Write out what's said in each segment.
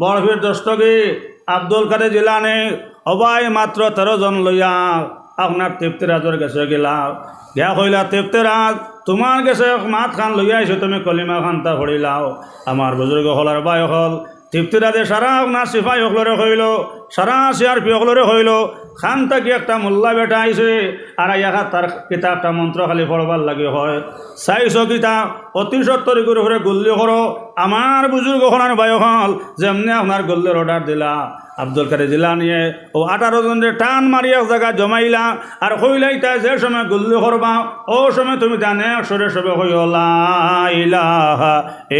বরফির দস্তকে আব্দুল কাদের জিলানি, অবাই মাত্র তেরো জন লইয়া আপনার তৃপ্তিরাজের কাছে গেলা। গিয়া কইলা, তৃপ্তিরাজ, তোমার গেছে মাত খান লইয়া আইছো, তুমি কলিমা খান তা ভরিলাও আমার বুজুর্গ হলার বায় হল তৃপ্তিরাজে সারা আপনার সিপাই হকলরে হইল, সারা সিআরপি হকলরে হইল। খান থাকি একটা মোল্লা বেটা আইছে, আর ইয়াহা তার কিতাবটা মন্ত্র খালি পড়বার লাগে হয়। চাইছ কিতাব অতি সত্তর করে ঘরে গুল্লি করো। আমার বুজুর্গ হলার বায় হল, যেমনি আপনার গুল্লের অর্ডার দিলা। আব্দুল কাদের জিলা নিয়ে ও আঠারো জনের টান মারি এক জায়গায় জমাইলা, আর হইলাই তাই যে সময় গুল্লি করবা, ও সময় তুমি জানে সরে সবে হইলা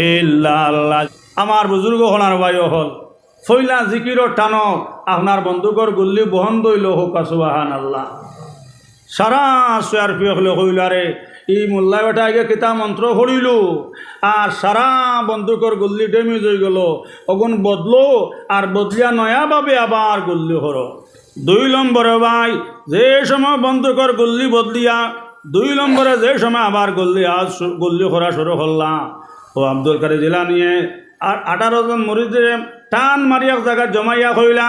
ইল্লাল্লাহ। আমার বুজুর্গ হলার বায়ু হল। ফইলা জিকিরর টানো আপনার বন্দুকর গুল্লি বহন দইল হোক সুবাহান আল্লাহ সারা সোয়ার পিয় হলে হইলারে ই মোল্লা বেটা আগে কিতা মন্ত্র হরিল আর সারা বন্দুকর গুল্লি ডেমেজ হয়ে গেল। অগুন বদলো আর বদলিয়া নয়াভাবে আবার গুল্লি হর। দুই নম্বরে ভাই, যে সময় বন্দুকর গুল্লি বদলিয়া, দুই নম্বরে যে সময় আবার গুল্লি আজ গুল্লি করা শুরু করলাম ও আব্দুল কারি জেলা নিয়ে আর আঠারো জন মরিদে টান মারি এক জায়গায় জমাইয়া হইলা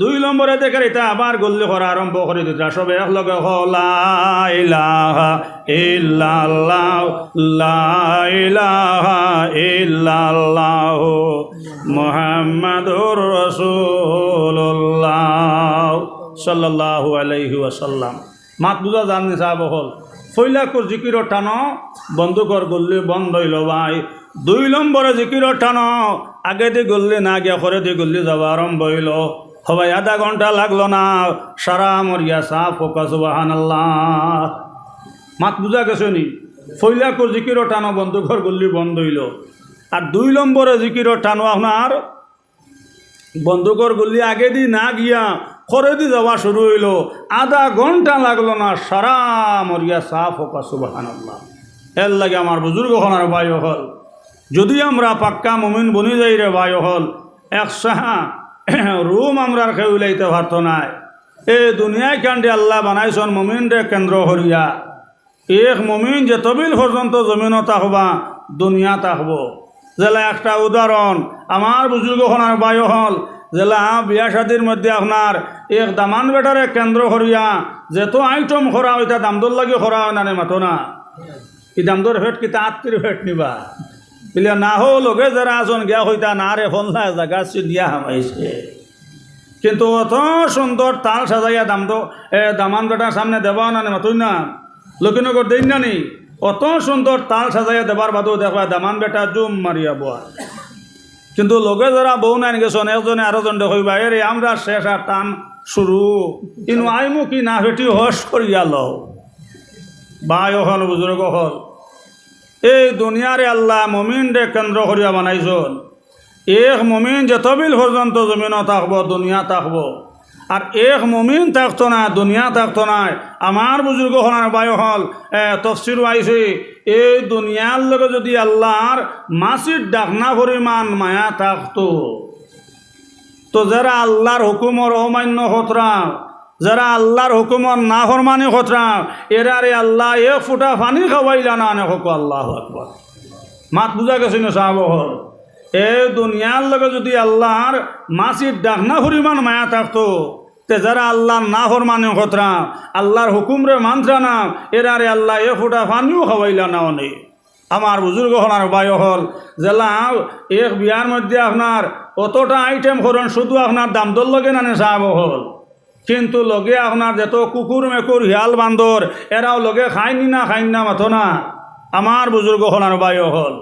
দুই নম্বরে দেখে এটা আবার গল্লি করা আরম্ভ করে দিতা সবে একলগে হলাইলাহা ইল্লাল্লাহ লাইলাহা ইল্লাল্লাহ মুহাম্মাদুর রাসূলুল্লাহ, সাল্লাল্লাহু আলাইহি মাত বুঝা জানি সাহেব হল। ফৈলাকুর জিকির টানো বন্দুকর গল্লি বন্ধ হইল ভাই। দুই নম্বরে জিকির টানো, আগে দিয়ে গল্লি না গিয়া করে দিয়ে গল্লি যাওয়া আরম্ভ হইল। সবাই আধা ঘণ্টা লাগল না, সারা মরিয়া সাফ ফোকাস বাহান মাত বুঝা গেছে নি? ফৈলাকুর জিকির টানো বন্দুকর গল্লি বন্ধ হইল। আর দুই নম্বরে জিকির টানো, আপনার বন্দুকর গুলি আগে দি না গিয়া খরে দি যাওয়া শুরু হইল। আধা ঘণ্টা লাগল না, সারা মরিয়া সাফ হোক সুবাহান এর লাগে আমার বুজুর্গ হনার বায়ু হল। যদি আমরা পাক্কা মমিন বনি যাই রে বায়ু হল, এক সাহা রুম আমরা উলাইতে পারত নাই। এ দুনিয়ায় কান্ডে আল্লাহ বানাইছন মমিন রে কেন্দ্র হরিয়া। এক মমিন যে তবিল পর্যন্ত জমিন থাকবা দুনিয়া থাকব জেলা একটা উদাহরণ, আমার বুজুর্গ হনার বায়ু হল জেলা বিয়া শাদির মধ্যে আপনার এক দামান বেটারে কেন্দ্র করিয়া যেত আইটম খরা ওইটা দামদর লাগে খরা হয় না মাথো না। ই দামদর ফেট কি আত্মীর ফেট নিবা? বলে, না হো, লগে যারা আসন গিয়া হইতা, না রে ফলনা জাগা চিনিয়া হামাইছে। কিন্তু অত সুন্দর তাল সাজাইয়া দাম তো এ দামান বেটার সামনে দেওয়া না মাতুই না। লক্ষ্মীনগর দিন না নি অত সুন্দর তাল সাজাইয়া দেবার বাদেও দেখবা দামান বেটা জুম মারিয়া বোয়া। কিন্তু লগে যারা বউ নাই গেছন একজনে আরও জন দেখবা এরে আমরা শেষ আর টান শুরু। কিন্তু আইমু কি না হেটি হস করিয়া লও। বায় হল বুজুর্গ হল এই দুনিয়ারে আল্লাহ মমিন রে কেন্দ্র করিয়া বানাইছন। এক মমিন যতবিল পর্যন্ত জমিন থাকব, দুনিয়া থাকব। আর এক মমিন থাকতো না, দুনিয়া থাকতো না। আমার বুজুর্গ হলার বায়ু হল তফসির আইছে এই দুনিয়ার লগে যদি আল্লাহর মাসির ডাকনা পরিমাণ মায়া থাকতো। তো যারা আল্লাহর হুকুমর অমান্য হতরা যারা আল্লাহর হুকুমর না ফরমানি হতরা এরারে আল্লাহ এ ফুটা পানি খাওয়াইলা না নে হকু আল্লাহ আকবর। মাত বুঝা গেছে না সাহাব? হল এ দুনিয়ার লগে যদি আল্লাহর মাসির ডাকনা পরিমাণ মায়া থাকতো তে যারা আল্লাহর না ফরমানি হতরা আল্লাহর হুকুমরে মানত্রা না এরারে আল্লাহ এ ফুটা পানিও খাওয়াইলা না অনেক আমার বুজুর্গ হলার বায়ু হল, জেলা এক বিয়ার মধ্যে আপনার অতটা আইটেম করেন শুধু আপনার দাম দর লগে না সাহাব হল। কিন্তু লগে আপনার যত কুকুর, মেকুর, হিয়াল, বান্দর, এরাও লগে খাইনি না, খাইন না মাথো না। আমার বুজুর্গ হলার বায়ু হল।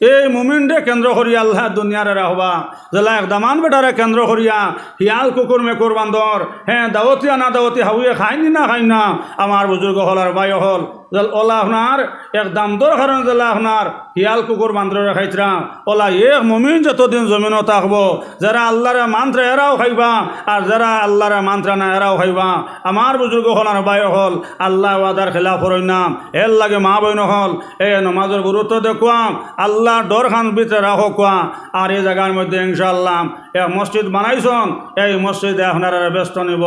এই মুমিনরে কেন্দ্র করিয়া আল্লাহ দুনিয়ারে রাখবা জেলা এক দামান বেটারে কেন্দ্র করিয়া হিয়াল কুকুর মেকুর বান্দর হ্যাঁ দাওয়াতি আনা দাওয়াতি হাউয়ে খাইনি না খাই না আমার বুজুর্গ আৰু বায়ো হল। জেল ওলা আপনার এক দাম দর কারণ জেলা আপনার হিয়াল কুকুর বান্দরে খাইতরা ওলা এক মুমিন যতদিন জমিনও থাকব যারা আল্লাহরে মান্ত্রা এরাও খাইবা আর যারা আল্লাহরে মান্ত্রা না এরাও খাইবা আমার বুজুর্গ হলার বায়ু হল আল্লাহ ওয়াদার খেলাফ নাম এর লাগে মা বইন হল, এ নমাজের গুরুত্ব দেখুয়াম আল্লাহ ডর খান ভিতরে রাখো কোয়া আর এই জায়গার মধ্যে ইনশাল্লাহ এক মসজিদ বানাইছন, এই মসজিদে আপনারা ব্যস্ত নিব।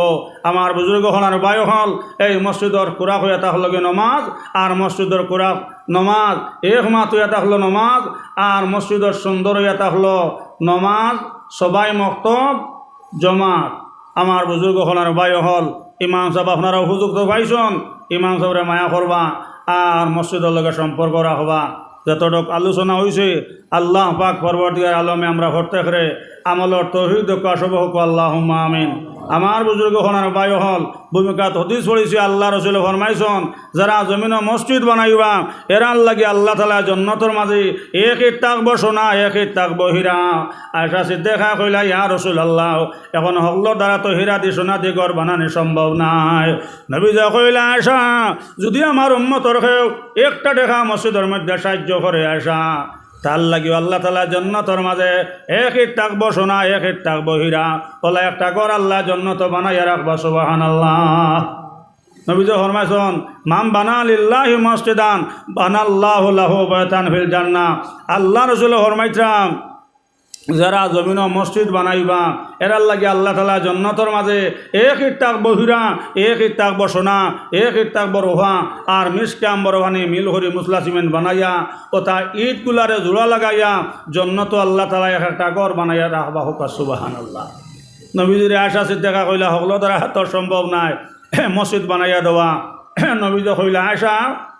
আমার বুজুর্গ হলার বায়ু হল, এই মসজিদর কুরাক হয়ে তাহলে নমাজ, আর মসজিদর কুরাক নমাজ এক মাত হইয়া থাকল নমাজ, আর মসজিদর সুন্দর হইয়া থাকল নমাজ, সবাই মক্তব, জমাত। আমার বুজুর্গ হলার বায়ু হল, ইমাম সাহেব আপনারা সুযোগ তো পাইছন, ইমাম সাহেবরে মায়া করবা, আর মসজিদের লগে সম্পর্ক রাখবা। যতটুক আলোচনা হয়েছে আল্লাহ পাক পরবর্তীকার আলমে আমরা হরতে করে আমলর তহিদ কাশবহ আল্লাহ আমিন। আমার বুজুর্গ হনার বায়ু হল। ভূমিকাত হদিস পড়েছি আল্লাহ রসুল ফরমাইছন যারা জমিন মসজিদ বানাইবা এরান লাগে আল্লাহ তালা জন্নতর মাঝে, এক ইট থাকব সোনা, এক ইট থাকব হীরা আয়সা সিদ্ধেখা কইলা, ইয়া রসুল আল্লাহ, এখন হকলোর দ্বারা তো হীরা দি সোনা দি ঘর বানানি সম্ভব নাই। নবী যা কইলা আয়সা যদি আমার উম্মতর কেউ একটা দেখা মসজিদের মধ্যে সাহায্য করে আয়সা তার লাগিও আল্লাহ তালা জন্নতর মাঝে এক ইট থাকব সোনা, এক ইট টাক হীরা। বলে একটা গর আল্লাহ জন্নত বানাইয়া রাখবা সুবাহান আল্লাহ নবীজ ফরমাইছন মাম বানাল ইল্লাহ মসজিদান, বানাল্লাহু লাহু বায়তান ফিল জান্নাহ। আল্লাহ রাসূল ফরমাইতরাম যারা জমিন মসজিদ বানাইবা, এরার লাগে আল্লাহ তালা জন্নতর মাঝে এক ইট থাকব হীরা এক ইট থাকব সোনা এক ইট থাকব রোহা আর মিসকে আম্বর ভানি মিল হরি মুসলা সিমেন্ট বানাইয়া ও তা ইট কুলারে জোড়া লাগাইয়া জন্নত আল্লাহ তালা এক একটা ঘর বানাইয়া রাখবা হোক সুবাহান আল্লাহ নবীজির আশা সিদ্ধাকা কইলা হকলো দ্বারা হাতর সম্ভব নাই মসজিদ বানাইয়া দেওয়া। নবীজ কইলা, আশা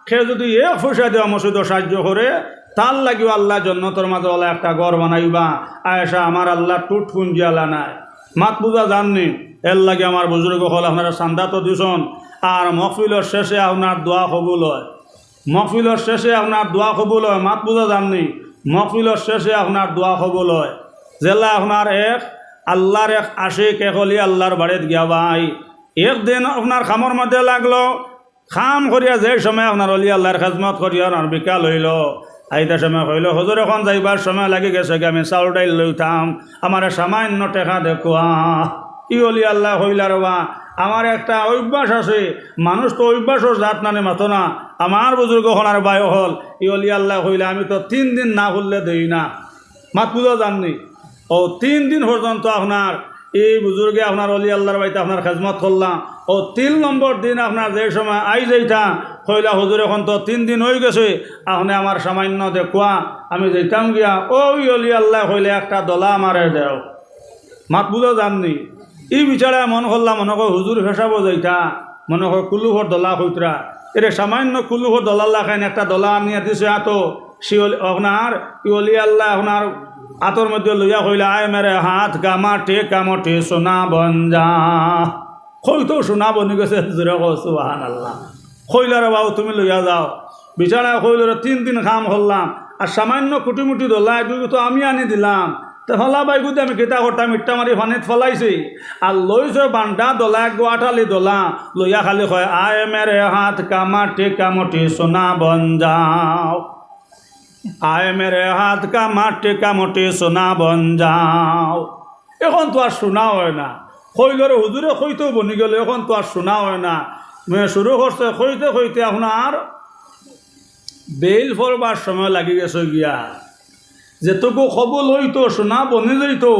সে যদি এক পয়সা দেওয়া মসজিদও সাহায্য করে তার লাগিও আল্লাহ জন্নতর মাঝে ওলা একটা ঘর বানাইবা। আয়েশা, আমার আল্লাহ টুট আল্লাহ নাই। মাত পূজা জাননি এর লাগে আমার বুজুর্গ হল, আপনারা চান্দা তো দিছন আর মকফিলের শেষে আপনার দোয়া কবুল হয়। মকফিলের শেষে আপনার দোয়া কবুল হয়, মাত পূজা জাননি মকফিলের শেষে আপনার দোয়া কবুল হয়। জেলা আপনার এক, আল্লাহর এক আশিক এক হলি আল্লাহর বাড়িত গিয়া ভাই একদিন আপনার খামর মধ্যে লাগল, খাম করিয়া যে সময় আপনার অলি আল্লাহর খাজমত করিয়া আর বিকাল হইল। আইতা সময় হইল হজুর, এখন যাইবার সময় লাগি গেছে কি? আমি চাউল ডাইল লইতাম আমার সামান্য টেকা দেখুয়া ই অলি আল্লাহ হইলা রবা আমার একটা অভ্যাস আছে। মানুষ তো অভ্যাসও জাত নানে মাতো না। আমার বুজুর্গ হনার বায়ু হল। ই অলি আল্লাহ হইলে আমি তো তিন দিন না হলে দেই না। মাত পুজো জাননি ও, তিন দিন পর্যন্ত আপনার এই বুজুর্গে আপনার অলি আল্লাহর বাড়িতে আপনার খেজমত করলাম। ও তিন নম্বর দিন আপনার যে সময় আই যাইতা, কইলা, হুজুর, এখন তো তিন দিন হয়ে গেছে। আপনি আমার সামান্য দেখুয়া, আমি যাইতাম গিয়া ওই অলি আল্লাহ কইলে একটা দলা আমারে দেও। মাত বুঝো জাননি ই বিচারে মন করলাম মনে কর হুজুর ফেসাবো যাইতা, মনে কর কুলুহর দলা কইতরা। এরে সামান্য কুলুহর দলাল্লা খাইন একটা দলা আনিয়া দিছে এত শিওলি আপনার ইলি আল্লাহ আপনার হাতর মধ্যে লইয়া কইলা, আয় মেরে হাত গামাটে কামটে সোনা বঞ্জা কইতো সোনা বনি গেছে জোরে কসুহান আল্লাহ কইলারে বাবু তুমি লইয়া যাও। বিচারা কইলরে তিন দিন খাম করলাম আর সামান্য কুটিমুটি দোলা এগুলো তো আমি আনি দিলাম। তো ফলা বাইগুতে আমি কেটা করতাম ইট্টা মারি ফানিত ফলাইছি। আর লইছে বান্ডা দলা আঠালি দলা। লইয়া খালি কয় আয় মেরে হাত কামাটে কামটে সোনা বঞ্জাও আয় মেরে হাত কামাটে কামটে সোনা বঞ্জাও এখন তো আর শোনা হয় না। কইলরে হুজুরে কইতেও বনি গেল, এখন তো আর শোনা হয় না। মেয়ে শুরু করছে কইতে কইতে আপনার বেল ফলবার সময় লাগি গেছে গিয়া। যেটুকু খবল হইতো সোনা বনি যাইতো।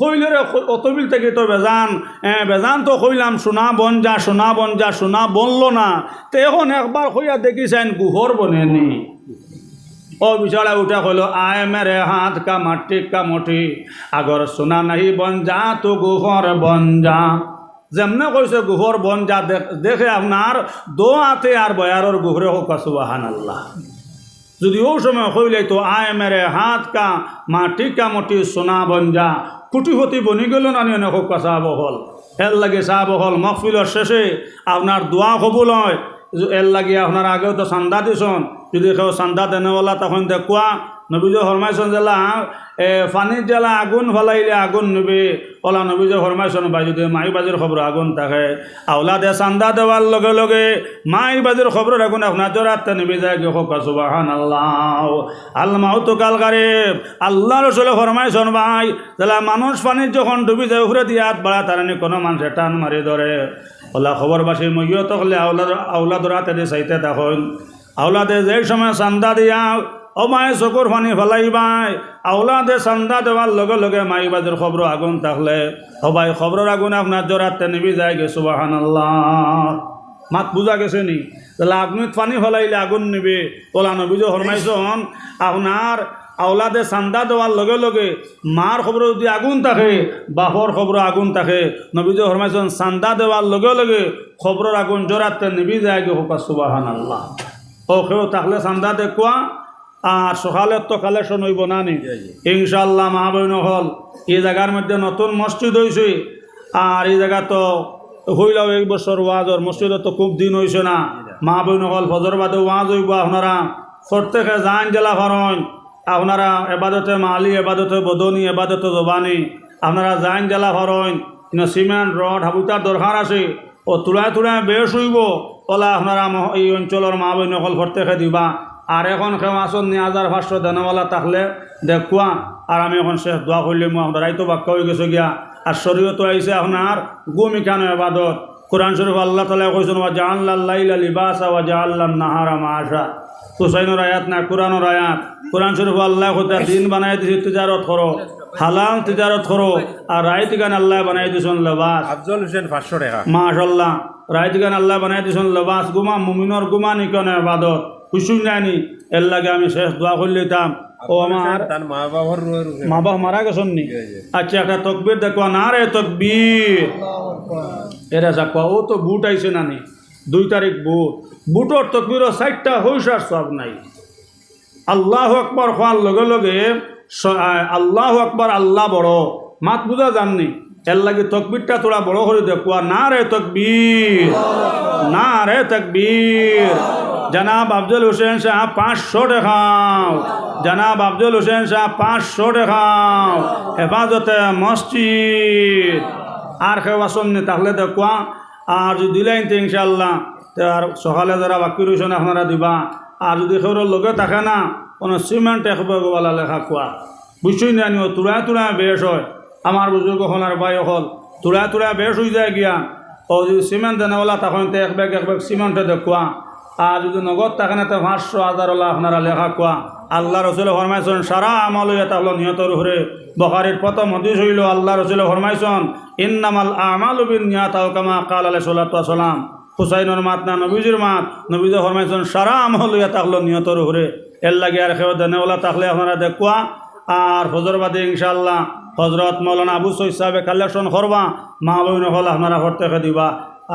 কইলরে অতবিল থেকে তো বেজান বেজান তো কইলাম সোনা বন যা সোনা বন যা সোনা বনলো না। তো এখন একবার কইয়া দেখিছেন, গুহর বনেনি ও বিছাড়া উঠা কইল আয় মেরে হাত কা মাটি কা মটি আগর সোনা নাহি বন যা, তো গুহর বন যা। যেমনে কইছে গুহর বন যা, দেখ- আপনার দো হাতে আর বয়ারর গুহরে হোক সুবাহান আল্লাহ যদি ও সময় হইলে তো, আয় মেরে হাত কা মাটি কা মটি সোনা বঞ্জা কুটিপতি বনি গেল না নিয়ে হোক চাহ বহল এর লাগে চাহ বহল মকফিলর শেষে আপনার দোয়া কবুল হয়। এর লাগে আপনার আগেও তো চান্দা দিছন। যদি কেউ চান্দা দেনেওয়ালা তখন দেখুয়া নবীজ ফরমাইছন জেলা এ ফানির জেলা, আগুন ফলাইলে আগুন নিবে ওলা নবীজ ফরমাইছন বা যদি মাই বাজির খবর আগুন থাকে। আওলা দে চান্দা দেওয়ার লগে লগে, মাই বাজির খবরের আগুন আপনার জোরাতে নিবে যায় কি হোক সুবাহান আল্লাহ আল্লাহ তো কাল গারেব আল্লাহ রসুল ফরমাইছন ভাই জেলা মানুষ পানির যখন ডুবি যায় উপরে দিয়ে হাত বাড়া তার কোনো মানুষে টান মারি ধরে ওলা খবরবাসী মইয় তখলে আওলাদ আওলাদ রাতে দিয়ে চাইতে তখন আওলাদে যে সময় চান্দা দিয়া, ও মায়ে চকুর পানী ফেলাইবাই, আওলাদে চান্দা দেওয়ার লগে লগে মাই বাজের খবর আগুন থাকলে সবাই খবরের আগুন আপনার জোরাতে নিবি যায় গে সুবাহান আল্লাহ মাত বুঝা গেছে নি? তাহলে আগুনত পানি ফেলাইলে আগুন নিবে। ওলা নবীজ হরমাইছন আপনার আওলাদে চান্দা দেওয়ার লগে লগে মার খবর যদি আগুন থাকে বাপর খবর আগুন থাকে, নবীজ ফরমাইছেন চান্দা দেওয়ার লগে লগে খবরের আগুন জোরাতে নিবি যায় গে হোকা সুবাহান আল্লাহ ও কেউ থাকলে চান্দা দেখুয়া আর সকালের তো কালেকশন হইব না নি? ইনশাল্লাহ মা বইন হল এই জায়গার মধ্যে নতুন মসজিদ হয়েছে আর এই জায়গা তো হইলাও এক বছর ওয়াজর মসজিদে তো খুব দিন হয়েছে না। মা বইন হল ফজর বাদে ওয়াজ হইব আপনারা। প্রত্যেকে জান জেলা ফরন আপনারা এবাদতে মালি এবাদতে বদনি এবাদতে জবানি আপনারা জাইন জেলা ফরন সিমেন্ট রড হাবুতার দরকার আছে ও তুলায় তুলায় বেশ হইব। ওলা আপনারা এই অঞ্চলের মা বই নকল প্রত্যেকে দিবা। আর এখন আসন নিয়ে হাজার পাঁচশো দেনওয়ালা থাকলে দেখুয়া আর আমি এখন শেষ দোয়া করলে মই আপনার রাইতো বাক্য হয়ে গেছে গিয়া। আর শরীয়ত আইসে আপনার গুম ইখানো এবাদত। কোরআন শরীফ আল্লাহ তালা কৈছেন ওয়া জাহাল্লাহ লিবাসা ওয়া জাহাল্লাহ নাহারা মাশা হুসাইনের আয়াত না কোরআনের আয়াত? কোরআন শরীফ আল্লাহ কোথা দিন বানাই দিছে তিজারত করো হালাল তিজারত করো আর রাইত গান আল্লাহ বানাই দিছেন লেবাস আফজল হোসেন পাঁচশো টাকা। মাশাল্লাহ রাইত গান আল্লাহ বানাই দিছেন লেবাস গুমা মুমিনর গুমা নিকনে বাদত খুশি জানি এর লাগে আমি শেষ দোয়া করলিতাম ও আমার মা বাবা মারা গেছেন নি? আচ্ছা একটা তকবির দেখো না রে তকবির। এরা যাকবা ও তো বুট আইছে নানি। দুই তারিখ বুট। বুটর তকবিরও ষাটটা হইসার সব নাই। আল্লাহ আকবর হওয়ার লগে লগে আল্লাহ আকবর আল্লাহ বড়। মাত বুঝা জাননি এর লাগে তকবিরটা তোরা বড় করে দেখুয়া না রে তকবীর, না রে তকবীর। জনাব আফজল হোসেন শাহ পাঁচশো টাকাও জনাব আফজল হোসেন শাহ পাঁচশো টাকাও হেফাজতে মসজিদ। আর কেউ আসমনি তাহলে দেখুয়া আর যদি দিলেন তো ইনশাল্লাহ আর সকালে যারা বাকি রয়েছেন আপনারা দিবা। আর যদি সেউর লগে থাকে না, কোনো সিমেন্ট একবে গোবালা লেখা কোয়া। বুঝছই না নিও তুড়ায় তুড়ায় বেশ হয়। আমার বুজুর্গ হল আর ভাই হল তুড়ায় তুড়ায় বেশ হয়ে যায় গিয়া। ও যদি সিমেন্ট দেনেওয়ালা তখন তো এক বেগ এক বেগ সিমেন্টে দেখুয়া আর যদি নগদ থাকে না তো পাঁচশো হাজার হলা আপনারা লেখা কোয়া আল্লাহ রসুল ফরমাইছেন সারা আমল এটা হলো নিহতর হরে বখারির প্রথম হদিস হইল, আল্লাহ রসুল ফরমাইছেন ইন্নামাল আমাল বিন নিয়াতাও কামা কাল আলাই সালাম হুসাইনের মাত না নবীজির মাত। নবীজে ফরমাইছেন সারা আমল ইয়া থাকল নিহতর হরে এর লাগে আর খেয়ে দেনেওয়ালা থাকলে আপনারা দেখুয়া আর ফজরবাদী ইনশাল্লাহ হজরত মৌলানা আবু সৈদ সাহেবে কালেকশন করবা মা বইন হল আপনারা হরতেকে দিবা।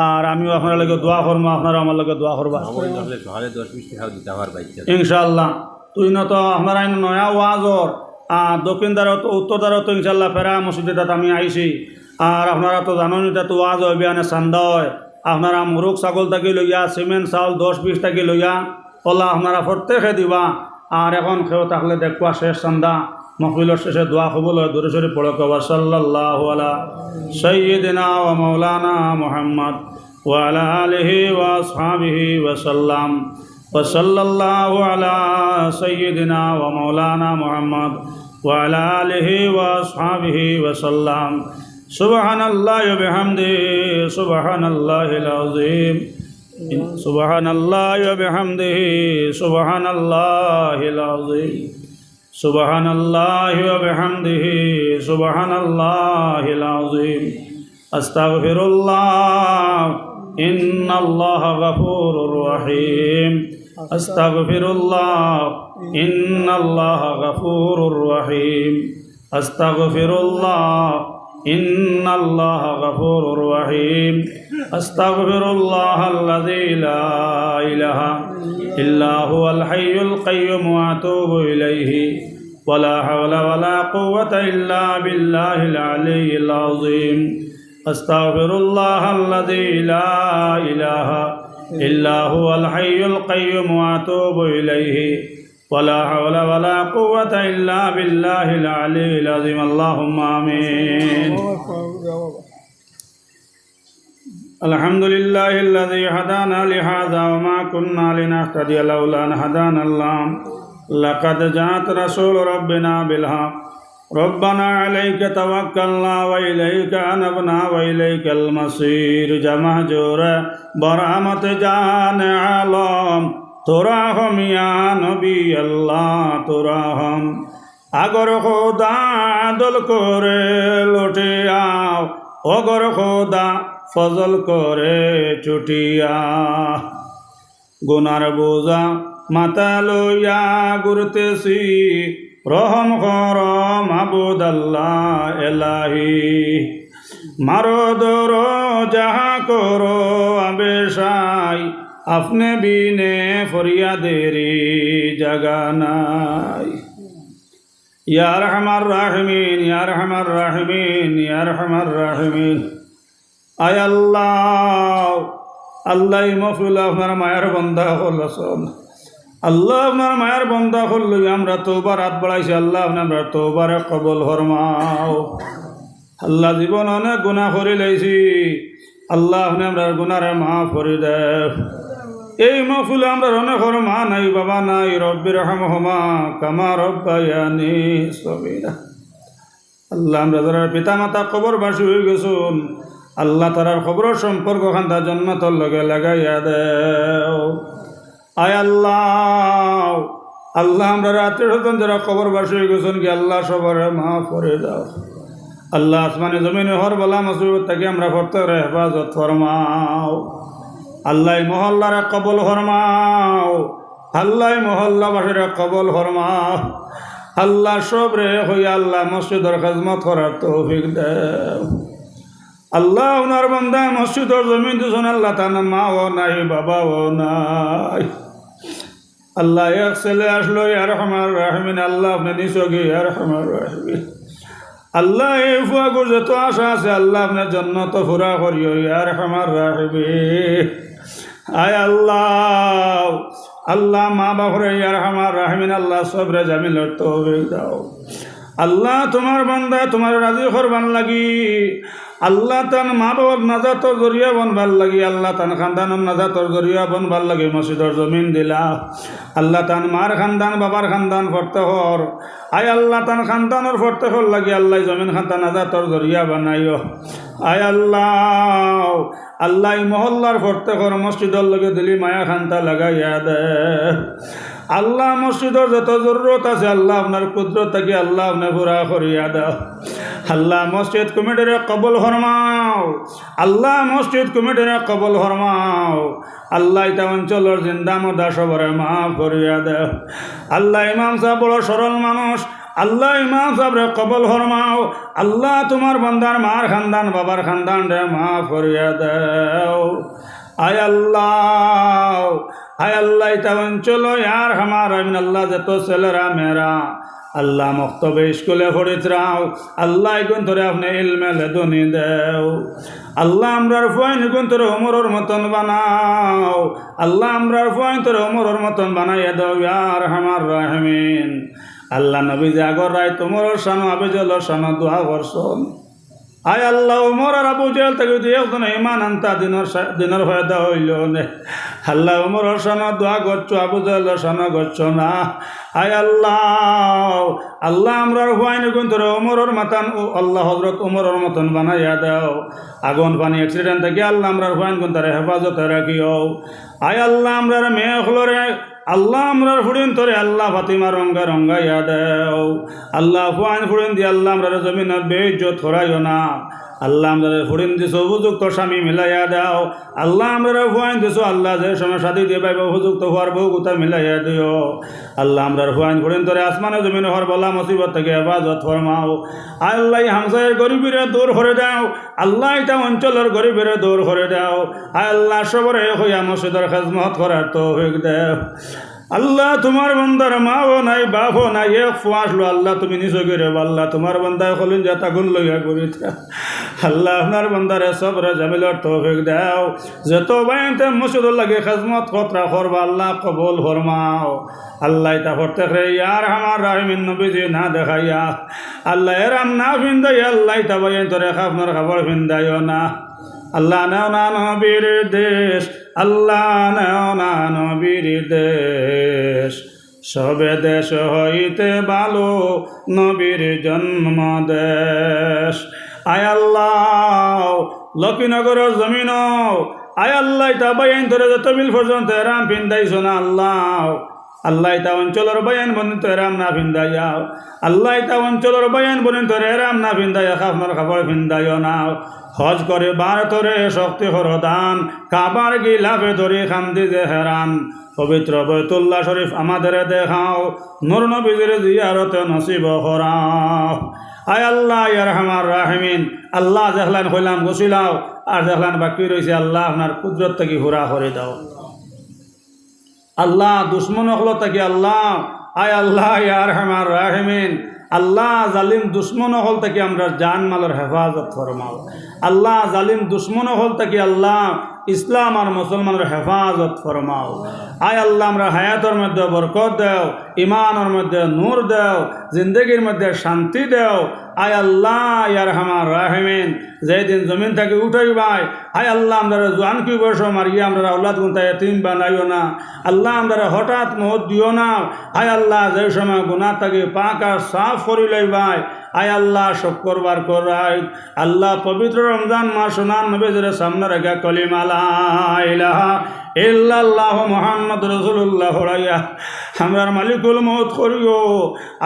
আর আমিও আপনার লগে দোয়া করব আপনারা আমার লগে দোয়া করবা। ইনশাল্লাহ তুই ন তো আপনারা নয়া ওয়াজর আর দক্ষিণ দ্বারত উত্তর দ্বারত ইনশাল্লাহ ফেরা মসজিদে তাত আমি আইছি। আর আপনারা তো জানেন এটা তো ওয়াজ হয় বিয়ানে চান্দা হয় আপনারা মুরগ ছাগল থাকি লইয়া সিমেন্ট চাউল দশ বিশ থাকি লইয়া ওলা আপনারা প্রত্যেকে দিবা। আর এখন খেয়ে থাকলে দেখবা শেষ চান্দা মহবিলের শেষে দোয়া হবলৈ দূরে সরে পড়ে কবা সাল্লাহ আলা সৈয়দিনা ও মৌলানা মোহাম্মদ ওয়ালা আলহি ওয়াসহাবিহি ওয়াসাল্লাম وصلى الله على سيدنا ومولانا محمد وعلى آله وأصحابه وسلم سبحان الله وبحمده سبحان الله العظيم سبحان الله وبحمده سبحان الله العظيم سبحان الله وبحمده سبحان الله العظيم أستغفر الله إن الله غفور رحيم أستغفر الله إن الله غفور رحيم أستغفر الله إن الله غفور رحيم أستغفر الله الذي لا إله إلا هو الحي القيوم وأتوب إليه ولا حول ولا قوة إلا بالله العلي العظيم أستغفر الله الذي لا إله إلا هو الحي القيوم وأتوب إليه ولا حول ولا قوة إلا بالله العلي العظيم اللهم آمين الحمد لله الذي هدانا لهذا وما كنا لنهتدي لولا أن هدانا الله لقد جاءت رسول ربنا بالحق ربنا عليك توكلنا وإليك أنبنا وإليك المصير جمهجور برامت جان عالم تراهم يا نبي الله تراهم আগর খোদা আদল করে লুটিয়াও অগর খোদা ফজল করে চুটিয়া। গুনার বোঝা মাথা লইয়া ঘুরতেছি। রহম কর মাবুদ আল্লাহ এলাহি। মারো দর, যাহা করো আবেশাই। আপনি বিনে ফরিয়াদেরি জাগানাই ইয়ার হামার রাহমিন ইয়ার হামার রাহমিন ইয়ার হামার রাহমিন। আয় আল্লাহ। আল্লাহ মফুল আপনার মায়ের বন্ধা হল্লাসন আল্লাহ আপনার মায়ের বন্ধা হল আমরা তোবার হাত বাড়াইছি, আল্লাহ আমরা তোবারে কবল হরমাও আল্লাহ জীবন অনেক গুণা করে লাইছি, আল্লাহ আপনি আমরা গুণারে মা করে দেব এই মফুলে আমরা অনেক মা নাই, বাবা নাই রব্বির রহমহমা, কামা রব্বায়ানি সবিরা আল্লাহ আমরা যারা পিতা মাতা কবর বাসী হয়ে গেছুন আল্লাহ তারার খবর সম্পর্ক খান্তা জন্মতর লগে লাগাইয়া দেও। আয় আল্লাহ আল্লাহ আমরা রাত্রে হতেন যারা কবর বাসী গেছেন কি আল্লাহ সবরে মা করে দাও। আল্লাহ আসমানে জমিনে হর বলা মুসিবত থেকে আমরা ভর্ত হেফাজত ফরমাও। আল্লাহ মহল্লারে কবল ফরমাও। আল্লাহ মহল্লা বাসীরে কবল ফরমাও। আল্লাহ সব রে হই আল্লাহ মসজিদর খাজমত করার তৌফিক দেও। আল্লাহ ওনার বান্দা মসজিদর জমিন দিছেন আল্লাহ তার মা ও নাই, বাবা ও নাই। আল্লাহ এক ছেলে আসলো ইয়ার আমার রাহমিন, আল্লাহ আপনি নিচকে ইয়ার আমার রাহমিন আল্লাহ এই ফুয়াগুর যত আশা আছে, আল্লাহ আপনার জন্নত ফুরা করিও ইয়ার আমার রাহবে আয় আল্লাহ আল্লাহ মা বাপরে ইয়ার আমার রাহমিন, আল্লাহ সবরে জামিল তৌফিক দাও। আল্লাহ তোমার বান্দা, তোমার রাজি করবান লাগি। আল্লাহ তান মা বাবার নাজাতর জরিয়া বনবার লাগি। আল্লাহ তান খানদানের নাজাতর জরিয়া বনবার লাগি। মসজিদর জমিন দিলা। আল্লাহ তান মার খানদান, বাবার খানদান ফরতে হর আয় আল্লাহ তান খানদানের ফরতে হর লাগি। আল্লাহ জমিন খানদান নাজাতর জরিয়া বানাইও। আয় আল্লাহ আল্লাহ মহল্লার ফরতে হর মসজিদর লগে দিলি মায়া খান্তা লাগাইয়া দে। আল্লাহ মসজিদর যত জরুরত আছে, আল্লাহ আপনার কুদরত থাকি আল্লাহ আপনার পুরা করিয়া দাও আল্লাহ মসজিদ কমিটির কবল হরমাও আল্লাহ মসজিদ কমিটির কবল হরমাও আল্লাহ এটা অঞ্চলের জিন্দা মদা সবরে মাফ করিয়া দেও আল্লাহ ইমাম সাহেব বড় সরল মানুষ আল্লাহ ইমাম সাহেবরে কবল হরমাও আল্লাহ তোমার বান্দার মার খানদান বাবার খানদান রে মাফ করিয়া দেও আয় আল্লাহ। আয় আল্লাহ, এটা অঞ্চল আর হামার আমিন আল্লাহ যত ছেলেরা, মেয়েরা। আল্লাহ মক্তবে স্কুলে পড়িত্রাও আল্লাহ গুণ ধরে আপনি ইলমেলে দনি দেও। আল্লাহ আমরার ফয়েন গুণ ধরে অমরের মতন বানাও। আল্লাহ আমরার ফয়েন ধরে অমরের মতন বানাইয়া দাও ইয়ার হামার রাহমিন। আল্লাহ নবী যে আগর রায় তোমার সানো আবেজল সানো দোয়া করছন আয় আল্লাহ, উমর আর আবু জেল থেকে দিয়ে একজন ইমান আনতা, দিনের দিনের ফায়দা হইল আল্লাহ, উমর সানা দোয়া করছ, আবু জেল সানা করছ না। আয় আল্লাহ আল্লাহ আমরার হুয়াইন গুণ ধরে উমরের মাতান আল্লাহ হজরত উমরের মতন বানাইয়া দাও। আগুন, পানি অ্যাক্সিডেন্ট থেকে আল্লাহ আমরার হুয়াইন গুণ তারা হেফাজতে রাখিও। আয় আল্লাহ আমরার মেয়ে হলরে আল্লাহ আমরার ফুড়েন তোরে, আল্লাহ ফাতিমা রঙ্গা রঙ্গাইয়া দেও। আল্লাহ ফুয়ান ফুড়েন দিয়ে আল্লাহ আমরার জমিন বেইজ্জত হরাইও না। আল্লাহ আমরা ফুড়িন দিছো, উপযুক্ত স্বামী মিলাইয়া দাও। আল্লাহ আমরা ফুয়াইন দিছো, আল্লাহ যে সময় সাথী দিয়ে পাইব, উপযুক্ত হওয়ার বউ গুতা মিলাইয়া দিও। আল্লাহ আমরা ফুয়াইন ফুড়িন তোরে আসমানে জমিনে হর বলা মুসিবত থেকে হেফাজত ফরমাও। আল্লাহ হামসায়ের গরিবের দূর করে দাও। আল্লাহ এটা অঞ্চলের গরিবের দূর করে দাও। আল্লাহ সবরে হইয়া মসজিদের খাজমত করার তো দেও। আল্লাহ তোমার বন্দার মাও নাই, বাপও নাই আসলো আল্লাহ তুমি নিজ করে আল্লাহ তোমার বন্দায় হলেন যে তাগুন লইয়া করি আল্লাহ আপনার বন্দারে সবরে জামিলর তৌফিক দাও। যত বাইনতে মসজিদ লাগে খাজমত কতরা করবা, আল্লাহ কবল ফরমাও। আল্লাহ এটা করতে ইয়ার আমার রাহিমিন নবীজি না দেখাইয়া। আল্লাহ এরাম না ফিন্দাই, আল্লাহ এটা বাইন তোরে আপনার খাবার ফিন্দাইও না। আল্লাহ নেও না নবীর দেশ আল্লাহ না নবীর দেশ। সবে দেশ হইতে ভালো নবীর জন্ম দেশ আয় আল্লাহ লক্ষ্মীনগরের জমিন। আয় আল্লাহ তাবাইন ধরে যত মিল পর্যন্ত এরাম পিন্দাইছ না আল্লাহ। আল্লাহ ইতা অঞ্চলের বয়ান বনি তো এরাম না ভিন্দাইয়াও। আল্লাহ ইতা অঞ্চলের বয়ান বনি তো এরাম না ভিন্দাইয়া খাফনার খাবার ভিন্দাইও না। হজ করে ভারতরে শক্তি হরদান কাবার গিলাফে ধরে খান্দি যে হেরান পবিত্র বৈতুল্লাহ শরীফ আমাদের দেখাও, নূর নবীদের জিয়ারতে নসিব হরাও আয় আল্লাহ ইয়ার হামার রাহমিন। আল্লাহ দেখলান হইলাম, গছিলাও। আর দেখলান বাকি রয়েছে আল্লাহ আপনার কুদরত থেকে হুরা করে দাও। আল্লাহ, দুশ্মন হল তাকে আল্লাহ। আয় আল্লাহ ইয়ার হামার রাহমিন। আল্লাহ জালিম দুশ্মন হল তাকে আমরা জান মালের হেফাজত ফরমাও আল্লাহ জালিম দুশ্মন হল তাকে আল্লাহ ইসলাম আর মুসলমানের হেফাজত ফরমাও। আয় আল্লাহ, আমরা হায়াতের মধ্যে বরকত দেও ইমানের মধ্যে নূর দেও, জিন্দগির মধ্যে শান্তি দেও আয় আল্লাহ, ইয়ার হামার রাহমিন। যেদিন জমিন থেকে উঠাই ভাই আয় আল্লাহ আমরা জোয়ান কি বয়স মারিয়া আমরা আল্লাহ গুনতা এতিম বানাইও না। আল্লাহ আমরা হঠাৎ মহৎ দিও না। আয় আল্লাহ, যে সময় গুণা থাকে পাক সাফ করি লই ভাই আয় আল্লাহ, সব করবার করাই। আল্লাহ, পবিত্র রমজান মাস সোনার নবীদের সামনে রেখা কলিমালা ইল্লাল্লাহ মোহাম্মদ রসুল্লাহ রাইয়া। আমরার মালিকুল মত করিও।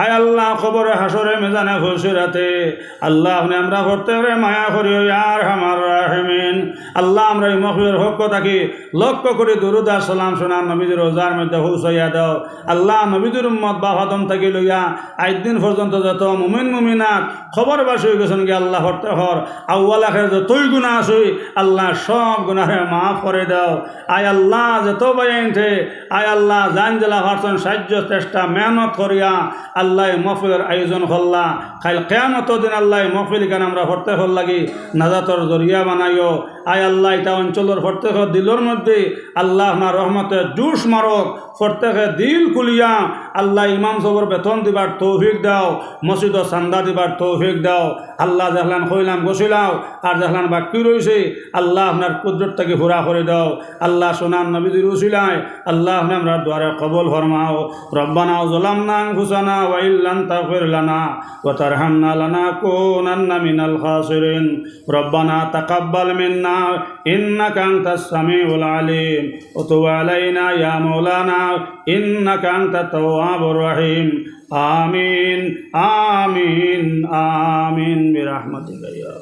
আয় আল্লাহ খবরে হাসরে মেজানে ফুসিরাতে আল্লাহ, আপনি আমরা করতে রে মায়া করিও ইয়ার হামার রাহমিন। আল্লাহ, আমরা এই মখবির হক থাকি। লক্ষ্য করে দুরুদা সালাম সোনার নবীদের রোজার মধ্যে হুসাইয়া দাও। আল্লাহ নবীদের উম্মত বা ফাদম থাকি লইয়া আইদিন পর্যন্ত যত মুমিন, মুমিনাত খবর বাস গেছেন কি আল্লাহ হরতে হর। আউ্বাল আখের যতই গুণা আসই আল্লাহ, সব গুণারে মাফ করে দাও। আয় যত বাইনছে আয় আল্লাহ, জান জেলা ভার্সন সাহায্য চেষ্টা, মেহনত করিয়া আল্লাহ মফিলের আয়োজন হল্লা খাইল কেয়ামত দিন আল্লাহ মফিল কেন আমরা ভর্তে হল লাগি, নাজাতর জরিয়া বানাইও। আয় আল্লাহ, এটা অঞ্চলের প্রত্যেক দিলর মধ্যে। আল্লাহ না রহমতে জুস মারক, প্রত্যেকে দিল কুলিয়া আল্লাহ ইমাম সবর বেতন দিবার তৌফিক দাও, মসজিদ চান্দা দিবার তৌফিক দাও। আল্লাহ জাহলান হইলাম গছিলাও আর জাহলান বাক্যি রয়েছে আল্লাহ আপনার কুদরতটাকে হুরা করে দাও। আল্লাহ সোনাম নবীদের উসিলায়, আল্লাহ আপনি আমরা দ্বারা কবল ফরমাও। রব্বানাও জলাম নাং হুসানা ওয়াইল্লান তাফির লানা ওয়া তারহামনা লানা কুনান্না মিনাল খাসিরিন। রব্বানা তাকাব্বাল মিন্না إنك أنت السميع العليم وتب علينا يا مولانا إنك أنت التواب الرحيم آمين آمين آمين برحمتك يا